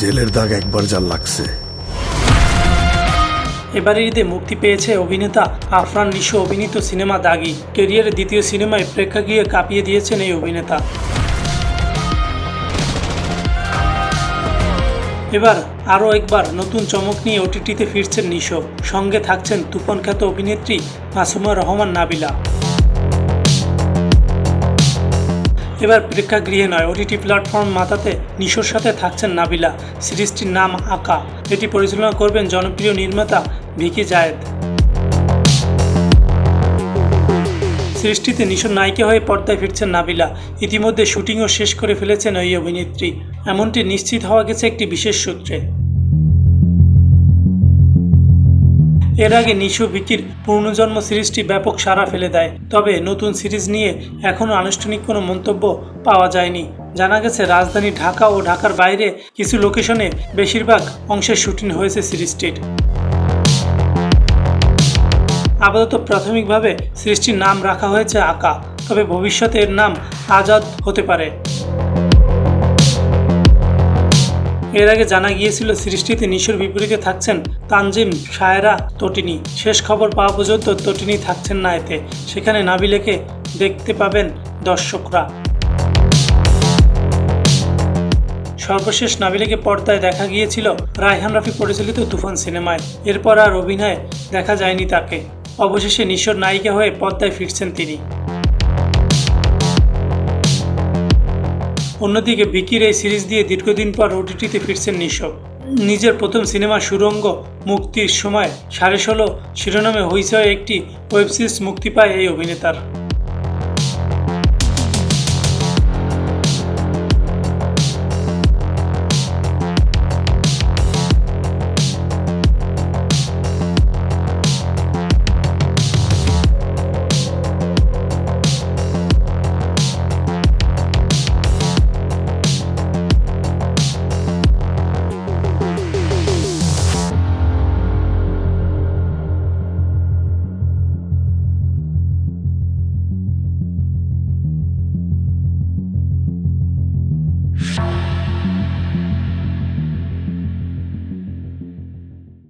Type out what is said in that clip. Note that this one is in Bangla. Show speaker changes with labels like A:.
A: জেলের দাগ একবার যার লাগছে।
B: এবারের ঈদে মুক্তি পেয়েছে অভিনেতা আফরান নিশো অভিনীত সিনেমা দাগি। কেরিয়ারের দ্বিতীয় সিনেমায় প্রেক্ষাগৃহে কাঁপিয়ে দিয়েছেন এই অভিনেতা। এবার আরও একবার নতুন চমক নিয়ে ওটিটিতে ফিরছেন নিশো। সঙ্গে থাকছেন তুফান খ্যাত অভিনেত্রী মাসুমা রহমান নাবিলা। এবার প্রেক্ষাগৃহে নয়, ওটিটি প্ল্যাটফর্ম মাতাতে নিশোর সাথে থাকছেন নাবিলা। সিরিজটির নাম আকা। এটি পরিচালনা করবেন জনপ্রিয় নির্মাতা ভিকি জায়েদ। সৃষ্টিতে নিশোর নায়িকা হয়ে পর্দায় ফিরছেন নাবিলা। ইতিমধ্যে শুটিংও শেষ করে ফেলেছেন ওই অভিনেত্রী। এমনটি নিশ্চিত হওয়া গেছে একটি বিশেষ সূত্রে। এর আগে নিশু ভিকির পূর্ণজন্ম সিরিজটি ব্যাপক সাড়া ফেলে দেয়। তবে নতুন সিরিজ নিয়ে এখনও আনুষ্ঠানিক কোনো মন্তব্য পাওয়া যায়নি। জানা গেছে, রাজধানী ঢাকা ও ঢাকার বাইরে কিছু লোকেশনে বেশিরভাগ অংশের শুটিং হয়েছে সিরিজটির। আপাতত প্রাথমিকভাবে সিরিজটির নাম রাখা হয়েছে আকা, তবে ভবিষ্যতে এর নাম আজাদ হতে পারে। এর আগে জানা গিয়েছিল সৃষ্টিতে নিশোর বিপরীতে থাকছেন তানজিম সায়রা তটিনী। শেষ খবর পাওয়া পর্যন্ত তটিনী থাকছেন না এতে। সেখানে নাবিলেকে দেখতে পাবেন দর্শকরা। সর্বশেষ নাবিলেকে পর্দায় দেখা গিয়েছিল রায়হান রাফি পরিচালিত তুফান সিনেমায়। এরপর আর অভিনয় দেখা যায়নি তাকে। অবশেষে নিশোর নায়িকা হয়ে পর্দায় ফিরছেন তিনি। অন্যদিকে বিকির এই সিরিজ দিয়ে দীর্ঘদিন পর ওটিটিতে ফিরছেন নিশব নিজের প্রথম সিনেমা সুরঙ্গ মুক্তির সময় সাড়ে ষোলো শিরোনামে হইচয়ে একটি ওয়েব সিরিজ মুক্তি পায় এই অভিনেতার।